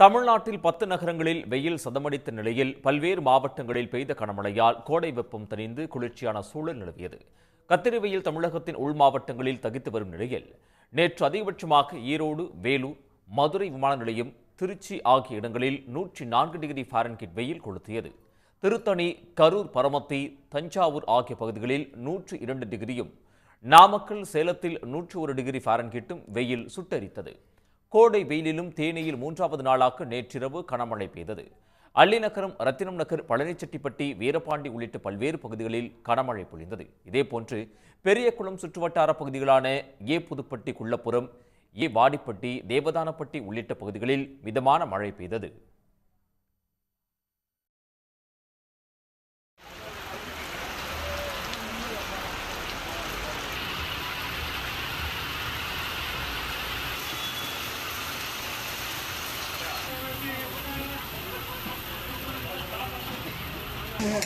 தமிழ்நாட்டில் பத்து நகரங்களில் வெயில் சதமடித்த நிலையில் பல்வேறு மாவட்டங்களில் பெய்த கனமழையால் கோடை வெப்பம் தணிந்து குளிர்ச்சியான சூழல் நிலவியது. கத்திரி வெயில் தமிழகத்தின் உள் மாவட்டங்களில் தகித்து வரும் நிலையில் நேற்று அதிகபட்சமாக ஈரோடு வேலூர் மதுரை விமான நிலையம் திருச்சி ஆகிய இடங்களில் நூற்றி நான்கு டிகிரி ஃபாரன்கிட் வெயில் கொளுத்தியது. திருத்தணி கரூர் பரமத்தி தஞ்சாவூர் ஆகிய பகுதிகளில் நூற்று இரண்டு டிகிரியும் நாமக்கல் சேலத்தில் நூற்று ஒரு டிகிரி ஃபாரன்கிட்டும் வெயில் சுட்டரித்தது. கோடை வெயிலிலும் தேனியில் மூன்றாவது நாளாக நேற்றிரவு கனமழை பெய்தது. அள்ளிநகரம் ரத்தினம் நகர் பழனிச்செட்டிப்பட்டி வீரபாண்டி உள்ளிட்ட பல்வேறு பகுதிகளில் கனமழை பொழிந்தது. இதேபோன்று பெரியகுளம் சுற்றுவட்டார பகுதிகளான ஏ புதுப்பட்டி குள்ளப்புறம் ஏ வாடிப்பட்டி தேவதானப்பட்டி உள்ளிட்ட பகுதிகளில் மிதமான மழை பெய்தது. மதுரை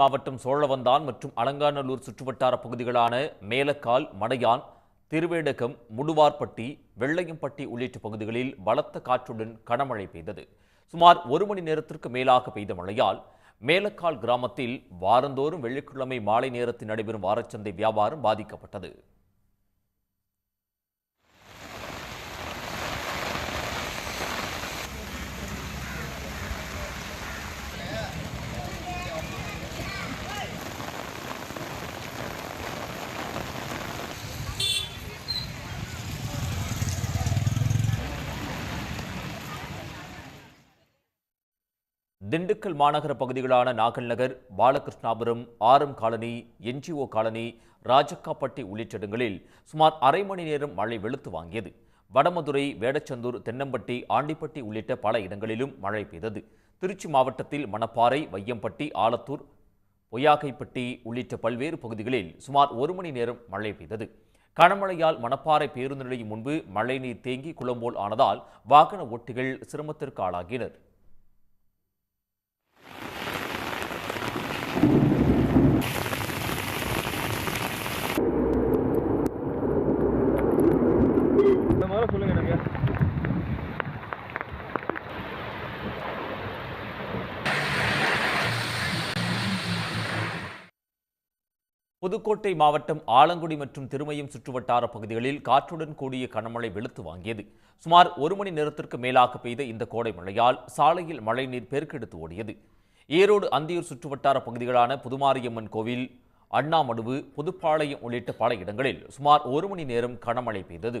மாவட்டம் சோழவந்தான் மற்றும் அலங்காநல்லூர் சுற்றுவட்டார பகுதிகளான மேலக்கால் மடையான் திருவேடகம் முடுவார்பட்டி வெள்ளையம்பட்டி உள்ளிட்ட பகுதிகளில் பலத்த காற்றுடன் கனமழை பெய்தது. சுமார் ஒரு மணி நேரத்திற்கு மேலாக பெய்த மழையால் மேலக்கால் கிராமத்தில் வாரந்தோறும் வெள்ளிக்கிழமை மாலை நேரத்தில் நடைபெறும் வாரச்சந்தை வியாபாரம் பாதிக்கப்பட்டது. திண்டுக்கல் மாநகர பகுதிகளான நாகல் நகர் பாலகிருஷ்ணாபுரம் ஆரம் காலனி என்ஜிஓ காலனி ராஜக்காப்பட்டி உள்ளிட்ட இடங்களில் சுமார் அரை மணி நேரம் மழை வெளுத்து வாங்கியது. வடமதுரை வேடச்சந்தூர் தென்னம்பட்டி ஆண்டிப்பட்டி உள்ளிட்ட பல இடங்களிலும் மழை பெய்தது. திருச்சி மாவட்டத்தில் மணப்பாறை வையம்பட்டி ஆலத்தூர் பொய்யாக்கைப்பட்டி உள்ளிட்ட பல்வேறு பகுதிகளில் சுமார் ஒரு மணி நேரம் மழை பெய்தது. கனமழையால் மணப்பாறை பேருந்து நிலையம் முன்பு மழைநீர் தேங்கி குளம்போல் ஆனதால் வாகன ஓட்டிகள் சிரமத்திற்கு ஆளாகினர். புதுக்கோட்டை மாவட்டம் ஆலங்குடி மற்றும் திருமயம் சுற்றுவட்டார பகுதிகளில் காற்றுடன் கூடிய கனமழை வெளுத்து வாங்கியது. சுமார் ஒரு மணி நேரத்திற்கு மேலாக பெய்த இந்த கோடை மழையால் சாலையில் மழைநீர் பெருக்கெடுத்து ஓடியது. ஈரோடு அந்தியூர் சுற்றுவட்டார பகுதிகளான புதுமாரியம்மன் கோவில் அண்ணாமடுவு புதுப்பாளையம் உள்ளிட்ட பல இடங்களில் சுமார் ஒரு மணி நேரம் கனமழை பெய்தது.